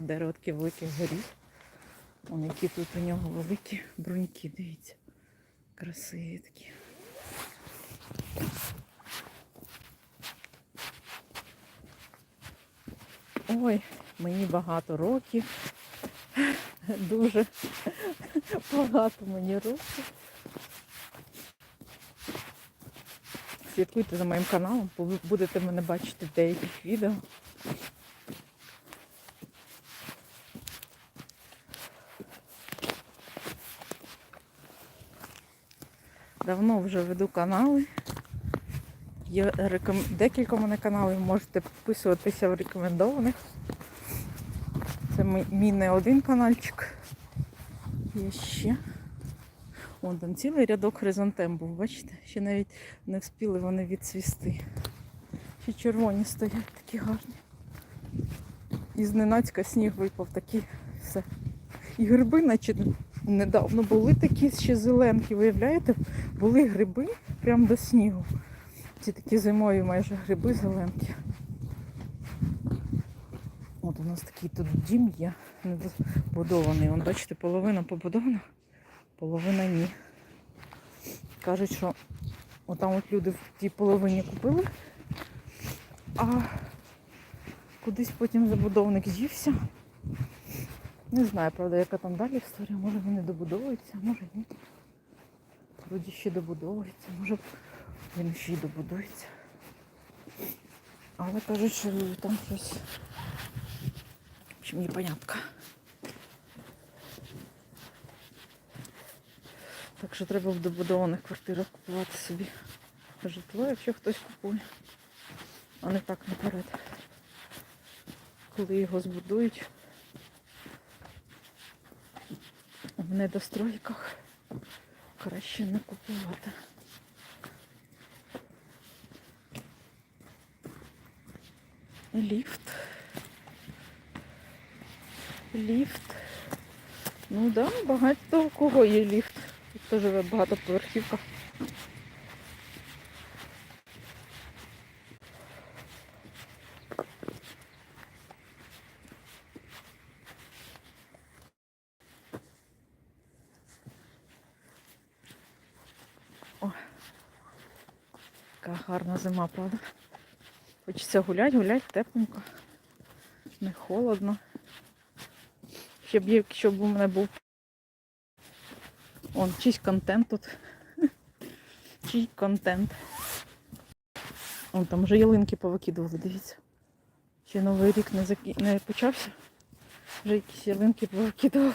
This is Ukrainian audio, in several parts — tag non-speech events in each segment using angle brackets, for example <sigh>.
дерево, таке велике горіх. Вон які тут у нього великі бруньки, дивіться. Красиві такі. Ой, мені багато років. Дуже багато мені років. Слідкуйте за моїм каналом, будете мене бачити в деяких відео. Давно вже веду канали. Є реком... декілька мене каналів, можете підписуватися в рекомендованих. Це мій, не один каналчик. Є ще. Вон там цілий рядок хризантем був, бачите? Ще навіть не встигли вони відцвісти. Ще червоні стоять такі гарні. І зненацька сніг випав такий все. І гриби, наче недавно були такі ще зеленкі, виявляєте? Були гриби прямо до снігу. Ці такі зимові майже гриби зеленкі. От у нас такий тут дім є, недобудований. Вон, бачите, половина побудована, половина ні. Кажуть, що отам от люди в тій половині купили, а кудись потім забудовник з'ївся. Не знаю, правда, яка там далі історія. Може вони добудовуються, може ні. Вроді ще добудовується, може він ще й добудується. Але кажуть, що там щось. В общем, непонятка. Так що треба в добудованих квартирах купувати собі житло, якщо хтось купує. А не так наперед. Коли його збудують в недостройках краще не купувати. Ліфт. Ліфт. Ну да, багато у кого є ліфт. Теж живе в О, яка гарна зима, правда? Хочеться гуляти, гуляти тепленько. Не холодно. Щоб якщо у мене був Он, чийсь контент тут. <laughs> Чий контент. Вон там вже ялинки повикидували, дивіться. Ще новий рік не закі... не почався. Вже якісь ялинки повикидували.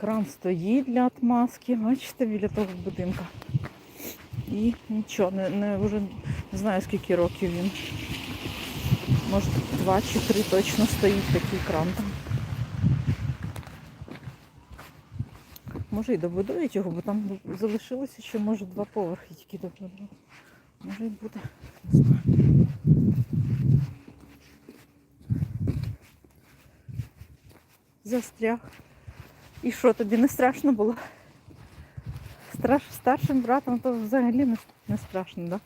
Кран стоїть для отмазки, бачите, біля того будинку. І нічого, не, не, вже не знаю скільки років він. Може два чи три точно стоїть такий кран там. Може і добудують його, бо там залишилося ще може два поверхи тільки добудують. Може і буде. Застряг. І що, тобі не страшно було? Страш, старшим братом то взагалі не, не страшно, так? Да?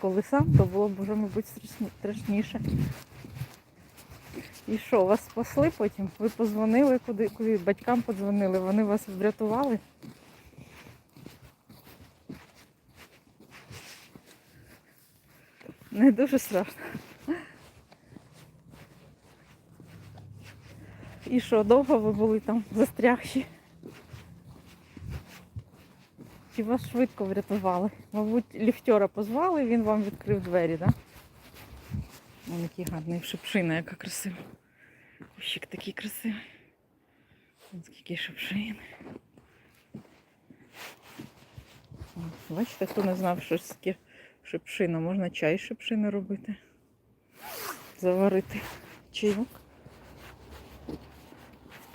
Коли сам, то було б вже, мабуть, страшні- страшніше. І що, вас спасли потім? Ви позвонили куди, куди батькам подзвонили, вони вас врятували? Не дуже страшно. Що, довго ви були там застрягші? Чи вас швидко врятували? Мабуть, ліфтера позвали, він вам відкрив двері, так? Да? Вон який гарний шипшина, яка красива. Кущик такий красивий. Ось скільки шипшини. Бачите, хто не знав, що таке шипшина. Можна чай шипшини робити. Заварити чайок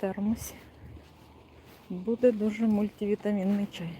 термосі. Буде дуже мультивітамінний чай.